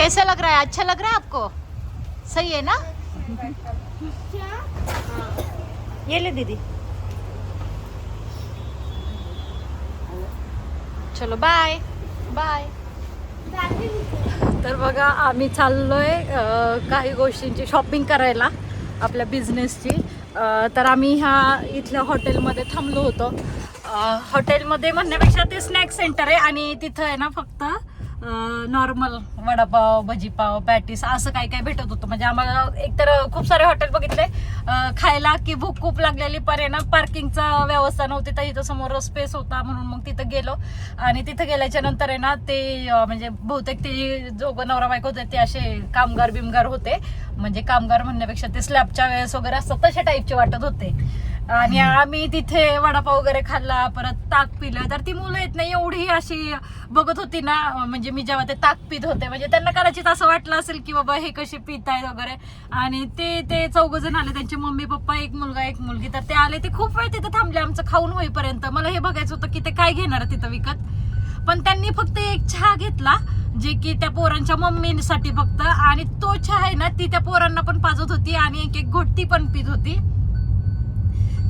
कैसा लग रहा है? अच्छा लग रहा है आपको? सही है ना? ये ले दीदी। चलो बाय बाय तर बघा आम्ही चाललोय काही गोष्टींची शॉपिंग करायला आपल्या बिझनेसची तर आम्ही ह्या इथल्या हॉटेलमध्ये थांबलो होतो. हॉटेलमध्ये म्हणण्यापेक्षा ते स्नॅक सेंटर आहे आणि तिथं आहे ना फक्त नॉर्मल वडापाव भजीपाव पॅटीस असं काही काही भेटत होतं? म्हणजे आम्हाला एकतर खूप सारे हॉटेल बघितले. खायला की भूक खूप लागलेली पण आहे ना पार्किंगचा व्यवस्था नव्हती तर इथं समोर स्पेस होता म्हणून मग तिथं गेलो. आणि तिथं गेल्याच्यानंतर आहे ना ते म्हणजे बहुतेक ते जो नवरा बायको होते ते असे कामगार बिमगार होते. म्हणजे कामगार म्हणण्यापेक्षा ते स्लॅबच्या वेळेस वगैरे असतात तशा टाईपचे वाटत होते. आणि आम्ही तिथे वडापाव वगैरे खाल्ला परत ताक पिलं. तर ती मुलं येत नाही एवढी अशी बघत होती ना म्हणजे मी जेव्हा ते ताक पित होते म्हणजे त्यांना कदाचित असं वाटलं असेल की बाबा हे कसे पित आहेत वगैरे. आणि ते ते चौघ जण आले त्यांचे मम्मी पप्पा एक मुलगा एक मुलगी तर ते आले. ते खूप वेळ तिथे थांबले आमचं खाऊन होईपर्यंत. मला हे बघायचं होतं की ते काय घेणार तिथं विकत. पण त्यांनी फक्त एक चहा घेतला जे की त्या पोरांच्या मम्मीसाठी फक्त. आणि तो चहा आहे ना ती त्या पोरांना पण पाजत होती आणि एक एक घोटती पण पित होती.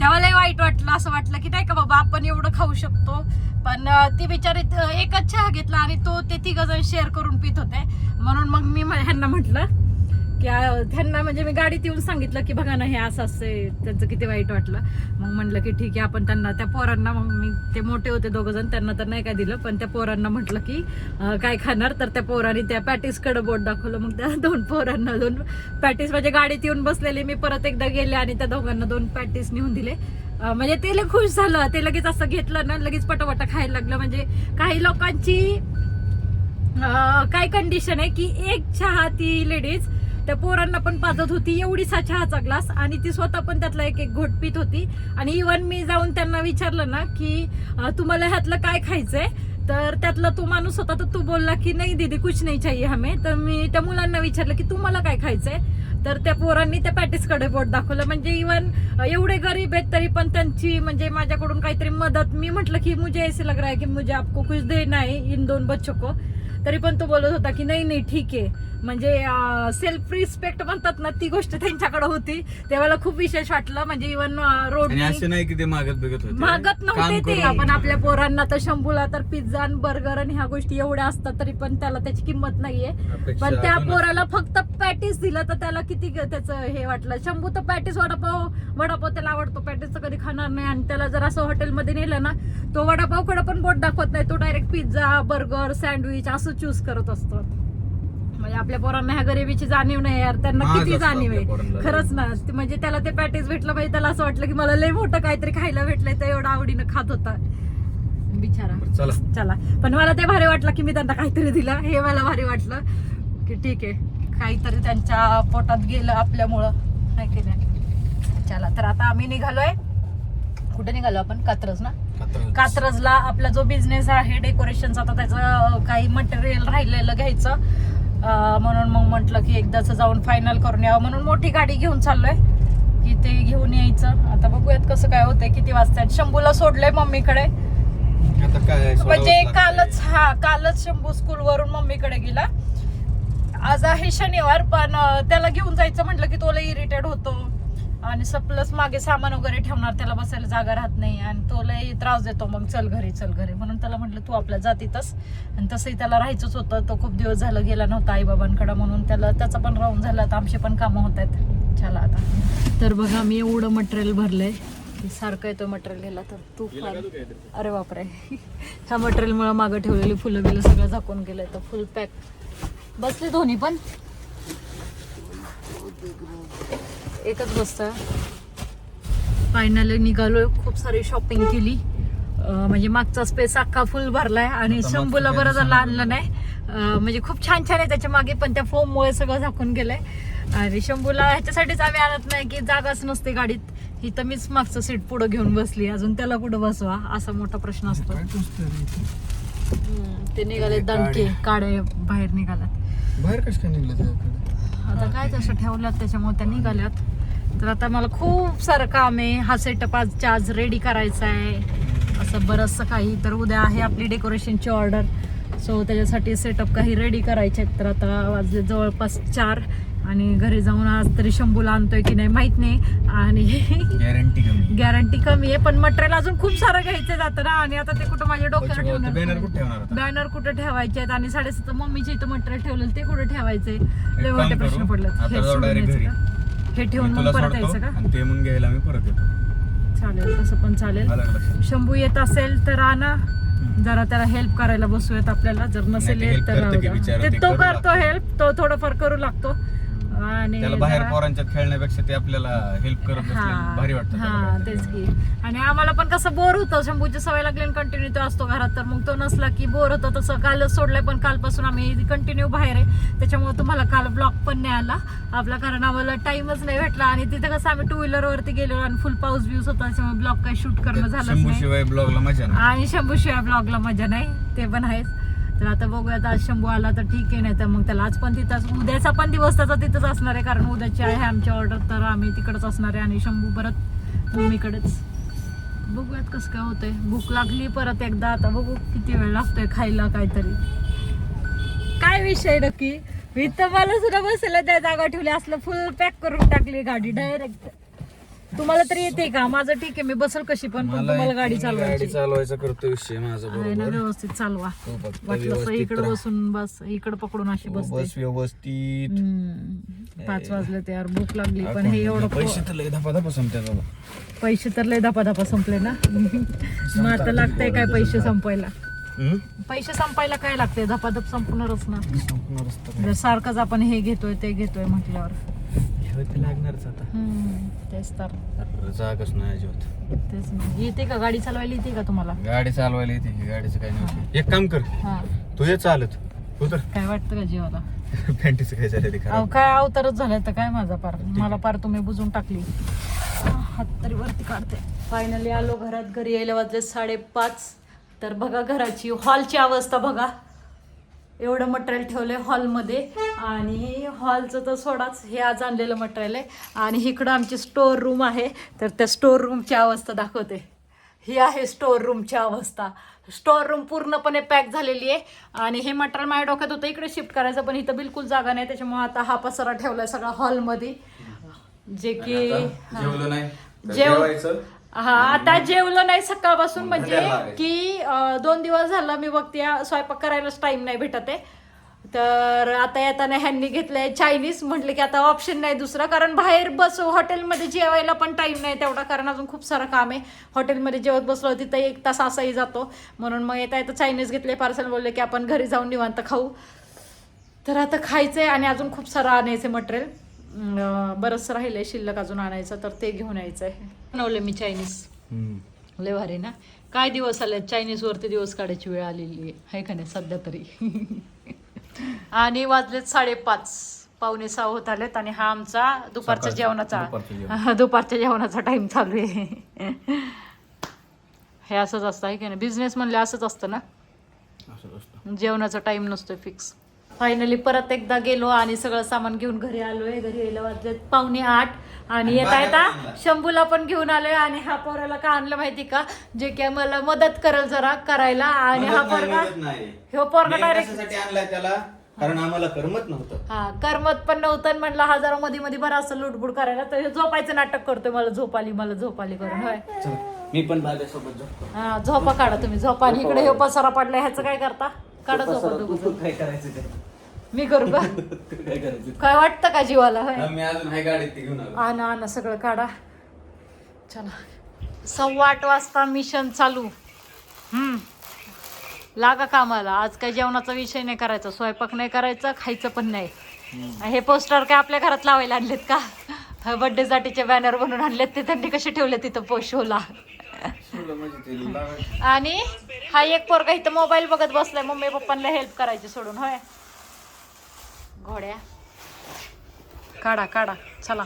तेव्हा लय वाईट वाटलं असं वाटलं की नाही का बाबा आपण एवढं खाऊ शकतो. पण ती बिचारी एकच चहा घेतला आणि तो ते तिघ जण शेअर करून पित होते. म्हणून मग मी म- ह्यांना म्हटलं की त्यांना म्हणजे मी गाडीत येऊन सांगितलं की बघा ना हे असं असं त्यांचं किती वाईट वाटलं. मग म्हणलं की ठीक आहे आपण त्यांना त्या पोरांना मग मी ते मोठे होते दोघं जण त्यांना तर नाही काय दिलं पण त्या पोरांना म्हटलं की काय खाणार? तर त्या पोरांनी त्या पॅटीसकडं बोट दाखवलं. मग त्या दोन पोरांना दोन पॅटीस म्हणजे गाडीत येऊन बसलेले. मी परत एकदा गेले आणि त्या दोघांना दोन पॅटीस नेऊन दिले. म्हणजे ते लय खुश झालं. ते लगेच असं घेतलं ना लगेच पटापटा खायला लागलं. म्हणजे काही लोकांची काय कंडिशन आहे की एक चहा ती लेडीज त्या पोरांना पण पाजत होती एवढीसा चहाचा ग्लास आणि ती स्वतः पण त्यातला एक एक घोट पित होती. आणि इवन मी जाऊन त्यांना विचारलं ना की तुम्हाला ह्यातलं काय खायचंय? तर त्यातला तो माणूस होता तर तो बोलला की नाही दीदी कुछ नाही चाहिए हमें. तर मी त्या मुलांना विचारलं की तुम्हाला काय खायचंय? तर त्या पोरांनी त्या पॅटीसकडे बोट दाखवलं. म्हणजे इवन एवढे गरीब आहेत तरी पण त्यांची म्हणजे माझ्याकडून काहीतरी मदत. मी म्हटलं की मुझे ऐसे लग रहा है की मुझे आपको कुछ देना है इन दोन बच्चों को. तरी पण तो बोलत होता की नाही नाही ठीक आहे. म्हणजे सेल्फ रिस्पेक्ट म्हणतात ना ती गोष्ट त्यांच्याकडे होती. तेव्हा खूप विशेष वाटलं. म्हणजे इवन रोड असं नाही की ते मागत बघत होते. मागत नव्हते ते. आपण आपल्या पोरांना तर शंभूला तर पिझ्झा आणि बर्गर आणि ह्या गोष्टी एवढ्या असतात तरी पण त्याला त्याची किंमत नाहीये. पण त्या पोराला फक्त पॅटीस दिलं तर त्याला किती त्याचं हे वाटलं. शंभू तर पॅटीस वडापाव वडापाव त्याला आवडतो. पॅटीस कधी खाणार नाही. आणि त्याला जर असं हॉटेलमध्ये नेलं ना तो वडापावकडे पण बोट दाखवत नाही. तो डायरेक्ट पिझ्झा बर्गर सँडविच असं चूज करत असतो. म्हणजे आपल्या पोरांना ह्या गरिबीची जाणीव नाही यार त्यांना महाग किती असतं जाणीव आपल्या आहे. पोरांना. खरंच ना ते म्हणजे त्याला ते पॅटीस भेटलं म्हणजे त्याला असं वाटलं की मला लय मोठं काहीतरी खायला भेटलंय तर एवढं आवडीनं खात होता. बिचारा. बरं, चला. चला. पण मला ते भारी वाटलं की मी त्यांना काहीतरी दिलं हे मला भारी वाटलं की ठीक आहे. काहीतरी त्यांच्या पोटात गेलं आपल्यामुळं. नाही की नाही? चला तर आता आम्ही निघालोय. कुठे निघालो आपण? कात्रज ना? कात्रज. कात्रजला आपला जो बिझनेस आहे डेकोरेशनचा तर त्याचं काही मटेरियल राहिलेलं घ्यायचं. म्हणून मग म्हटलं की एकदाच जाऊन फायनल करून यावं म्हणून मोठी गाडी घेऊन चाललोय. की ते घेऊन यायचं. आता बघूयात कसं काय होतंय किती वाजतायत शंभूला सोडलंय मम्मीकडे. म्हणजे. कालच हा कालच शंभू स्कूल वरून मम्मीकडे गेला. आज आहे शनिवार पण त्याला घेऊन जायचं म्हटलं की तोला इरिटेड होतो. आणि प्लस मागे सामान वगैरे ठेवणार त्याला बसायला जागा राहत नाही आणि तो लय त्रास देतो. मग चल घरी चल घरी. म्हणून त्याला म्हटलं तू आपल्या जातीतच. आणि तसंही त्याला राहायचंच होतं. तो खूप दिवस झालं गेला नव्हता आईबाबांकडे. म्हणून त्याला त्याचं पण राहून झालं. आता आमचे पण कामं होत आहेत. चला आता. तर बघा मी एवढं मटेरियल भरलंय. सारखं येतो मटेरियल घ्यायला तर. तू फार अरे बापरे. ह्या मटेरियलमुळे मागं ठेवलेली फुलं बिलं सगळं झाकून गेलंय. तर फुल पॅक बसले दोन्ही पण? एकच बसत फायनली निघालोय खूप सारी शॉपिंग केली. म्हणजे मागचा स्पेस अख्खा फुल भरलाय आणि शंभूला बरं झालं आणलं नाही. म्हणजे खूप छान छान आहे त्याच्यामागे पण त्या फोम मुळे सगळं झाकून गेलंय. आणि शंभूला ह्याच्यासाठीच आम्ही आणत नाही की जागाच नसते गाडीत. इथं मीच मागचं सीट पुढं घेऊन बसली. अजून त्याला कुठं बसवा असा मोठा प्रश्न असतो. ते निघाले दणके. काळे. बाहेर निघाल्यात. बाहेर कसं काय निघलं आता काय तसं ठेवल्यात त्याच्यामुळे त्या निघाल्यात. तर आता मला खूप सारं काम आहे. हा सेटअप आजच्या आज रेडी करायचा आहे. असं बरंचसं काही तर उद्या आहे आपली डेकोरेशनची ऑर्डर सो त्याच्यासाठी सेटअप काही रेडी करायचे आहेत. तर आता वाजले जवळपास चार आणि घरी जाऊन आज तरी शंभूला आणतोय की नाही माहीत नाही. आणि गॅरंटी कमी. गॅरंटी कमी आहे. पण मटेरियल अजून खूप सारं घ्यायचं जातं ना. आणि आता ते कुठं माझ्या डोक्यावर ठेवणार? बॅनर कुठं ठेवायचे आहेत? आणि साडेसात मम्मीच्या इथं मटेरियल ठेवलेलं ते कुठं ठेवायचे लय मोठे प्रश्न आता हे ठेवून मग परत यायचं का? आणि ते म्हणून घ्यायला मी परत येतो. चालेल तसं पण चालेल. आलं का लक्षात? शंभू येत असेल तर आणा. जरा त्याला हेल्प करायला बसूयात आपल्याला. जर नसेल नाही, ते येत तर करतं राहू की द्या. बिचारा, ते ते तो करू करतो लागतो. हेल्प तो थोडंफार करू लागतो. आणि त्याला बाहेर जरा- पोरांच्यात खेळण्यापेक्षा ते आपल्याला हेल्प करत भारी वाटतं त्याला हा काहीतरी. तेच की. आणि आम्हाला पण कसं बोर होतं. शंभूची सवय लागली कंटिन्यू तो असतो घरात. तर मग तो नसला की बोर होतं. तसं कालच सोडलंय पण कालपासून आम्ही कंटिन्यू बाहेर आहे. त्याच्यामुळे तुम्हाला काल ब्लॉग पण नाही आला. आपला कारण आम्हाला टाइमच नाही भेटला. आणि तिथे कसं आम्ही टू व्हीलर वरती गेलो आणि फुल पाऊस बिऊस होता. त्याच्यामुळे ब्लॉग काही शूट करणं झालंच शंभू नाही. शिवाय ब्लॉगला मजा नाही. आणि शंभू शिवाय ब्लॉगला मजा नाही. ते पण आहेच. तर आता बघूयात आज शंभू आला तर ठीक आहे नाही तर मग त्याला आज पण तिथंच उद्याचा पण दिवस त्याचा तिथंच असणार आहे कारण उद्याची आहे आमची ऑर्डर तर आम्ही तिकडच असणार आहे आणि शंभू परत मम्मीकडेच. बघूयात कसं काय होतंय. भूक लागली परत एकदा आता बघू किती वेळ लागतोय खायला काहीतरी. काय विषय नक्की? मी तर मला सुद्धा बसायला त्या जागा ठेवली असलं फुल पॅक करून टाकली गाडी डायरेक्ट तुम्हाला तरी येते का? माझं ठीक आहे मी बसल कशी पण पण तुम्हाला गाडी गाडी चालवायची. चालवायचा करतो विषय माझा आहे ना बरोबर. व्यवस्थित चालवा. फक्त वाटलं व्यवस्थित इकडे राहा. बसून बस इकडे पकडून अशी बसते. बस व्यवस्थित. हम्म. पाच वाजले ते यार भूक लागली पण हे एवढं पैसे तर लय धपा धपा संपत्या बाबा. पैसे तर लय दपा संपले ना. मग आता लागतंय काय पैसे संपायला? पैसे संपायला काय लागतंय? धपाधप संपणारच ना. संपणारच तर जर सारखंच आपण हे घेतोय ते घेतोय म्हटल्यावर. लागणारच आता. तेच तर. जागच नाही अजिबात तेच ना. येते का? गाडी चालवायला येते का तुम्हाला? गाडी चालवायला येते की गाडीचं काही नाही एक काम कर. हा. तू ये चालत. उतर काय वाटतं का जीवाला? पॅन्टीचं काय झालं ते अहो खराब. काय अवतारच झालाय तर काय माझा पार? मला पार तुम्ही बुजून टाकली. हात तरी वरती काढते. फायनली आलो घरात. घरी यायला वाजले साडेपाच. तर बघा घराची हॉलची अवस्था बघा. एवढं मटेरियल ठेवलंय हॉलमध्ये आणि हॉलचं तर सोडाच हे आज आणलेलं मटेरियल आहे. आणि इकडं आमची स्टोर रूम आहे. तर त्या स्टोर रूमची अवस्था दाखवते. ही आहे स्टोर रूमची अवस्था. स्टोर रूम पूर्णपणे पॅक झालेली आहे. आणि हे मटेरियल माझ्या डोक्यात होतं इकडे शिफ्ट करायचं पण इथं बिलकुल जागा नाही. त्याच्यामुळे आता हा पसारा ठेवलाय सगळा हॉलमध्ये जे की जेवलं नाही? तर जेव- जेवायचं? हा आता जेवलो नाही सकाळपासून म्हणजे. की अं, दोन दिवस झाला मी बघते स्वयंपाक करायलाच टाइम नाही भेटत आहे. तर आता येताना ह्यांनी घेतलंय चायनीज म्हटलं की आता ऑप्शन नाही दुसरा कारण बाहेर बस हॉटेलमध्ये जेवायला पण टाइम नाही तेवढा कारण अजून खूप सारं काम आहे. हॉटेलमध्ये जेवत बसलो तिथं एक तास असाही जातो. म्हणून मग येता येतं चायनीज घेतले पार्सल बोलले की आपण घरी जाऊन निवांत खाऊ. तर आता खायचंय आणि अजून खूप सारं आणायचं मटेरियल बरंच राहिलंय शिल्लक अजून आणायचं तर ते घेऊन यायचंय. बनवले मी चायनीज. लय भारी ना? काय दिवस आले? चायनीज वरती दिवस काढायची वेळ आलेली आहे. का नाही? सध्या तरी. आणि वाजलेत साडेपाच. पावणे सहा होत आलेत आणि हा आमचा दुपारच्या जेवणाचा दुपारचं जेवण. दुपारच्या जेवणाचा टाइम चालू आहे. हे असंच असतं आहे का नाही? बिझनेस म्हणले असंच असतं ना? जेवणाचा टाइम नसतो फिक्स फायनली परत एकदा गेलो आणि सगळं सामान घेऊन घरी आलोय. घरी यायला वाजले पावणे आठ. आणि येता येता शंभूला पण घेऊन आलोय आणि हा पोराला का आणलं माहिती का? जे की मला मदत करेल जरा करायला. आणि हा पोरगा. ह्यो पोरगा डायरेक्ट आणलाय त्याला? कारण आम्हाला करमत नव्हतं. हा करमत पण नव्हतं म्हणलं हा जरा मध्ये मध्ये बरं असं लुडबुड करायला. तर ह्यो झोपायचं नाटक करतोय मला झोप आली मला झोप आली करून. होय. मी पण माझ्यासोबत झोपतो. हा झोपा काढा तुम्ही झोपा आणि इकडे ह्यो पसारा पडला ह्याचं काय करता? काढा झोपा काय करायचं मी करू का काय करायचं काय वाटतं का जीवाला? होय. मी अजून हाय गाडीत ती घेऊन आलो. आणा आणा सगळं काढा. चला. सव्वा आठ वाजता मिशन चालू. हम्म. लागा कामाला. आज काही जेवणाचा विषय नाही करायचा स्वयंपाक नाही करायचा खायचं पण नाही. हे पोस्टर काय आपल्या घरात लावायला आणलेत का? बर्थडे साठीचे बॅनर बनवून आणलेत ते त्यांनी कसे ठेवले तिथं पो शोला सोडलं म्हणजे ते. आणि हा एक पोरगा इथं मोबाईल बघत बसलाय. मम्मी पप्पांना हेल्प करायची सोडून होय. घोड्या. काढा काढा चला.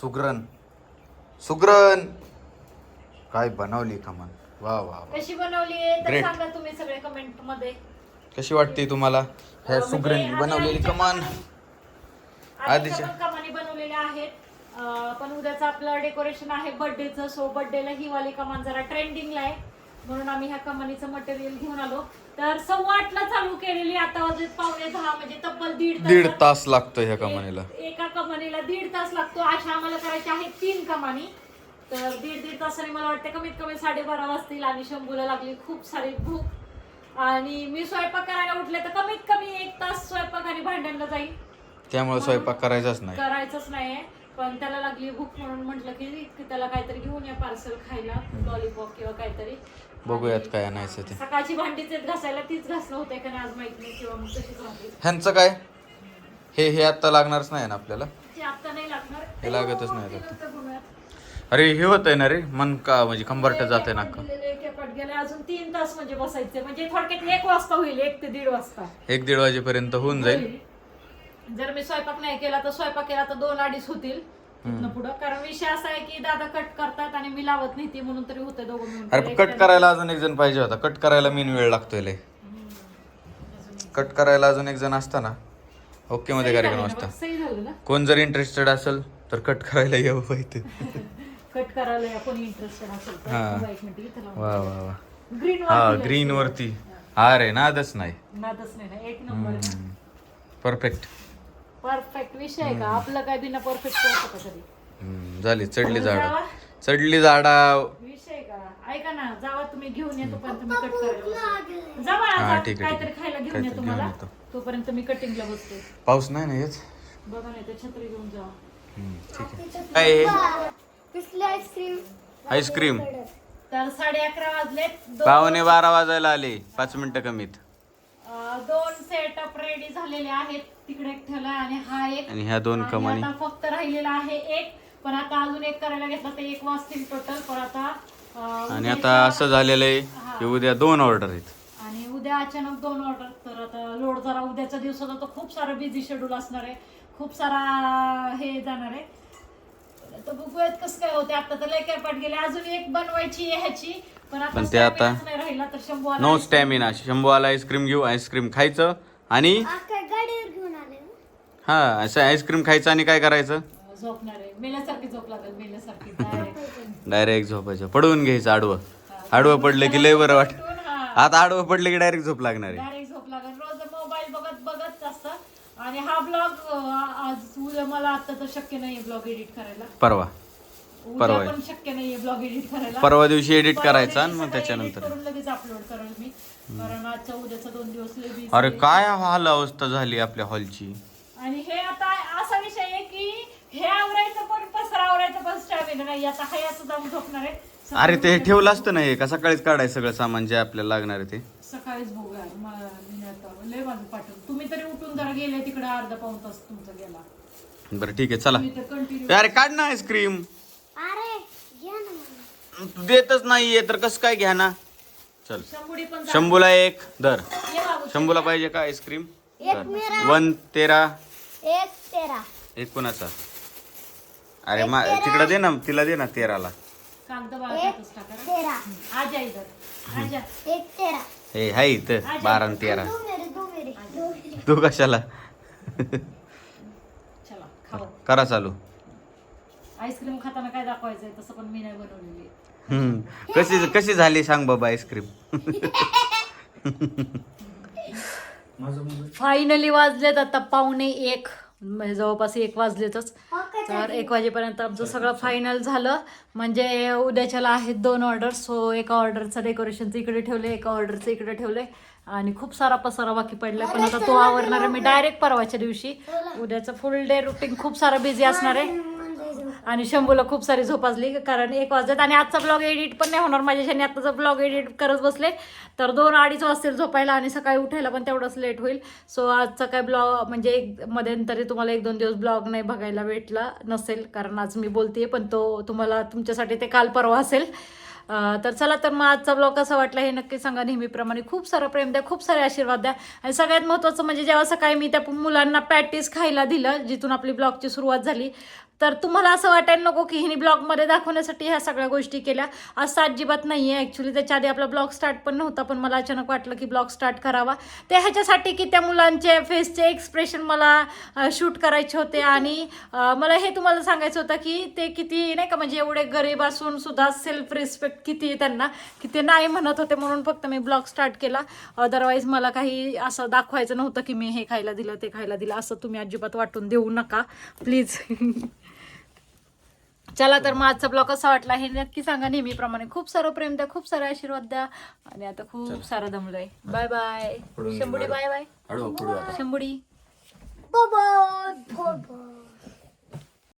सुग्रण सुग्रण काय बनवली कमान वा वा वा. कशी बनवली आहे? तर Great. सांगा तुम्ही सगळे कमेंटमध्ये. कशी वाटते तुम्हाला? ह्या म्हणजे सुग्रणनी आम्ही बनवलेली कमान आधीच्या आधीच्या- पण कमानी बनवलेल्या आहेत. अं, पण उद्याचं आपलं डेकोरेशन आहे बर्थडेचं सो बर्थडेला ही वाली कमान जरा ट्रेंडिंगला आहे. म्हणून आम्ही ह्या कमानीचं मटेरियल घेऊन आलो. तर सव्वा आठला चालू केलेली आता वाजत पावणे दहा म्हणजे तब्बल दीड दीड तासात- तास लागतो ह्या कमानीला. एक- एका कमानीला दीड तास लागतो. अशा आम्हाला करायच्या आहेत तीन कमानी. तर दीड दीड तासाने मला वाटतं कमीत कमी साडेबारा वाजतील आणि शंभूला लागली खूप सारी भूक. आणि मी स्वयंपाक करायला उठले तर कमीत कमी एक तास स्वयंपाक आणि भांड्यांना जाईल. त्यामुळे स्वयंपाक करायचाच नाही. करायचंच नाहीये पण त्याला लागली भूक म्हणून म्हटलं की की त्याला काहीतरी घेऊन या पार्सल खायला लॉलीपॉप किंवा काहीतरी. बघूयात काय आणायचं ते. सकाळची भांडीच घासायला तीच घासणं होते का नाही आज माहीत नाही किंवा मग तशीच ह्यांचं काय? हे हे आता लागणारच नाही ना आपल्याला? ते आता नाही लागणार. हे लागतच नाही केलं आता. तर बघूयात. अरे हे होत आहे ना रे मन का म्हणजे कंबरट जाते ना का दिलेले गेले अजून तीन तास म्हणजे बसायचे. म्हणजे थोडक्यात एक वाजता होईल एक ते दीड वाजता. एक दीड वाजेपर्यंत होऊन जाईल. जर मी स्वयंपाक नाही केला तर स्वयंपाक केला तर दोन अडीच होतील. तिथनं पुढं. कारण विषय असा आहे की दादा कट करतात आणि मी लावत नाही ती म्हणून तरी होते दोघं मिळून. अरे कट करायला अजून एक जण पाहिजे होता. कट करायला मेन वेळ लागतोय लय. कट करायला अजून एक जण असता ना? ओके मध्ये कार्यक्रम झालं ना असता. बघ, सही झालं ना? कोण जर इंटरेस्टेड असेल तर कट करायला यावं पाहिजे कट करायला या कोणी इंटरेस्टेड असेल हा. बघा एक मिनिट इथं लावून. वा वा वा. ग्रीन हा ग्रीन वरती. अरे नादच नाही. नादच नाही ना. एक नंबर परफेक्ट परफेक्ट विषय आहे का? आपलं काय बिना परफेक्ट होतं का कधी? झाली चढली झाड. जावा. चढली झाडा. विषय का? ऐका ना जावा तुम्ही घेऊन या तोपर्यंत मी कट करायला जावा हा, जा, ठीक आहे, काहीतरी ठीक आहे. खायला घेऊन काहीतरी या घेऊन तुम्हाला. येतो. तोपर्यंत मी कटिंगला बसते. पाऊस नाही ना येत? बघा नाही तर छत्री घेऊन जा हम्म, ठीक आहे. काय? हे? कसली आईस्क्रीम. आईस्क्रीम. तर साडे अकरा वाजले पावणे बारा वाजायला आले. पाच मिनिटं कमीत. दोन सेटअप रेडी झालेले आहेत. तिकडे एक ठेवला आणि हा एक. आणि ह्या दोन कमानी. आता फक्त राहिलेला आहे एक. पण आता अजून एक करायला घेतला तर एक वाजतील टोटल पण आता आणि आता असं झालेलं आहे की उद्या दोन ऑर्डर आहेत. आणि उद्या अचानक दोन ऑर्डर तर आता लोड जरा उद्याच्या दिवसाचा तर खूप सारं बिझी शेड्यूल असणार आहे. खूप सारा हे जाणार आहे. तर बघूयात कसं काय होते आता तर लय काय पाठ गेले. अजून एक बनवायची आहे ह्याची. पण आता पण ते आता- staminaच नाही राहिला तर शंभू आला नो स्टॅमिना शंभूवाला आईस्क्रीम घेऊ आईस्क्रीम खायचं आणि अख्खा गाडीवर घेऊन आले ना. हा असं आईस्क्रीम खायचं आणि काय करायचं? झोपणार आहे. मेल्यासारखी झोप लागेल मेल्यासारखी. Direct. डायरेक्ट झोपायचं. पडवून घ्यायचं आडवं. आडवं पडलं की लय बरं वाट हा. आता आडवं पडलं की डायरेक्ट झोप लागणार आहे. डायरेक्ट झोप लागेल रोज मोबाईल बघत बघत असतं आणि हा ब्लॉग आज उद्या मला आता तर शक्य नाहीये ब्लॉग एडिट करायला. परवा. उद्या परवा. पण शक्य नाहीये ब्लॉग एडिट करायला. परवा दिवशी एडिट परवा करायचा आणि दिवशी मग त्याच्यानंतर. करून लगेच अपलोड करेल मी. कारण आजच्या उद्याचा दोन दिवस लय busy अरे आहे. काय हाल अवस्था झाली आपल्या हॉलची? आणि हे आता असा विषय आहे की हे आवरायचं पण पसरा आवरायचं पण स्टॅमिना नाही. आता हे असं जाऊन झोपणार आहे. अरे ते ठेवलं असतं ना हे? का सकाळीच काढायचं सगळं सामान जे आपल्याला लागणार आहे ते? सकाळीच बघूया मला मी नाही आता. लय माझं पाठवून तुम्ही तरी उठून जरा गेले तिकडे अर्धा पाऊन तास तुमचा गेला. बरं ठीक आहे चला. मी तर कंटिन्यू अरे काढ ना आईस्क्रीम. अरे घ्या ना मला. तू देतच नाहीये तर कसं काय घ्या ना? चल. शंभुडी पण जा. शंभूला एक दर ये बाबू शंभूला पाहिजे का आईस्क्रीम? एक मेरा. वन तेरा. एक तेरा. एक कोणाचा? अरे मा तिकडं दे ना तिला दे ना तेराला. कागद बाळा एक त्यातच टाका रे. तेरा. आजा इधर आजा. एक तेरा. हे हाय इथं. बारा आणि तेरा. दो मेरे दो मेरे दो मेरे. तू कशाला? चला करा चालू. आईस्क्रीम खाताना काय दाखवायचंय? तसं पण मी नाही बनवलेली. हम्म. कशी कशी झाली सांग बाबा आईस्क्रीम? फायनली वाजलेत आता पावणे एक. म्हणजे जवळपास एक वाजलेतच. हो तर एक वाजेपर्यंत आमचं सगळं फायनल झालं. म्हणजे उद्याच्याला आहेत दोन ऑर्डर सो एका ऑर्डरचं डेकोरेशनचं इकडे ठेवले एका ऑर्डरचं इकडे ठेवले आणि खूप सारा पसारा बाकी पडला पण आता तो आवरणार आहे. मी डायरेक्ट परवाच्या दिवशी. उद्याचं फुल डे रुटीन खूप सारं बिझी असणार आहे. आणि शंभूला खूप सारी झोपाजली कारण एक वाजत आणि आजचा ब्लॉग एडिट पण नाही होणार. माझ्याच्याने आत्ताचा ब्लॉग एडिट करत बसले. तर दोन अडीच वाजतील झोपायला आणि सकाळी उठायला पण तेवढंच लेट होईल. सो आजचा काय ब्लॉग म्हणजे एक मध्यंतरी तुम्हाला एक दोन दिवस ब्लॉग नाही बघायला भेटला नसेल कारण आज मी बोलते पण तो तुम्हाला तुमच्यासाठी ते काल परवा असेल. तर चला तर मग आजचा ब्लॉग कसा वाटला हे नक्की सांगा. नेहमीप्रमाणे खूप सारं प्रेम द्या खूप सारे आशीर्वाद द्या. आणि सगळ्यात महत्त्वाचं म्हणजे जेव्हा सकाळी मी त्या मुलांना पॅटीस खायला दिलं जिथून आपली ब्लॉगची सुरुवात झाली तर तुम्हाला असं वाटायला नको की हिने ब्लॉगमध्ये दाखवण्यासाठी ह्या सगळ्या गोष्टी केल्या. असं अजिबात नाही आहे ॲक्च्युली त्याच्या आधी आपला ब्लॉग स्टार्ट पण नव्हता पण मला अचानक वाटलं की ब्लॉग स्टार्ट करावा. ते ह्याच्यासाठी की त्या मुलांचे फेसचे एक्सप्रेशन मला शूट करायचे होते आणि मला हे तुम्हाला सांगायचं होतं की ते किती नाही का म्हणजे एवढे गरीब असून सुद्धा सेल्फ रिस्पेक्ट किती आहे त्यांना की ते नाही म्हणत होते म्हणून फक्त मी ब्लॉग स्टार्ट केला. अदरवाईज मला काही असं दाखवायचं नव्हतं की मी हे खायला दिलं ते खायला दिलं. असं तुम्ही अजिबात वाटून देऊ नका. प्लीज चला तर मग आजचा ब्लॉग कसा वाटला हे नक्की सांगा नेहमीप्रमाणे. खूप सारं प्रेम द्या खूप सारं आशीर्वाद द्या. आणि आता खूप सारं दमलोय. Bye bye Shambhudi bye bye Shambhudi. Bye bye